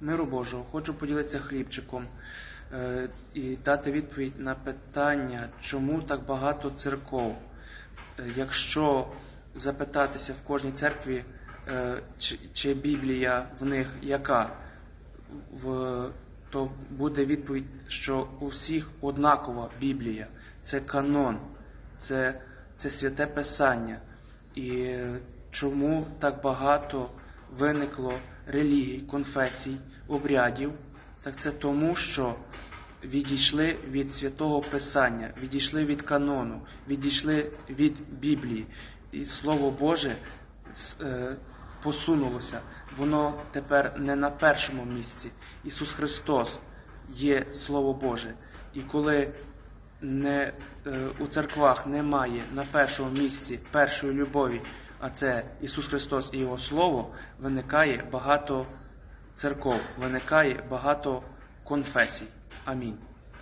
Миру Божого, хочу поділитися хлібчиком е, і дати відповідь на питання, чому так багато церков. Е, Якщо запитатися в кожній церкві, е, чи, Біблія в них яка, то буде відповідь, що у всіх однакова Біблія. Це канон, це, це святе Писання. І чому так багато виникло релігій, конфесій, обрядів? Так це тому, що відійшли від святого Писання, відійшли від канону, відійшли від Біблії. І Слово Боже е, посунулося. Воно тепер не на першому місці. Ісус Христос є Слово Боже. І коли не, е, у церквах немає на першому місці першої любові, а це Ісус Христос і Його Слово, виникає багато церков, виникає багато конфесій. Амінь.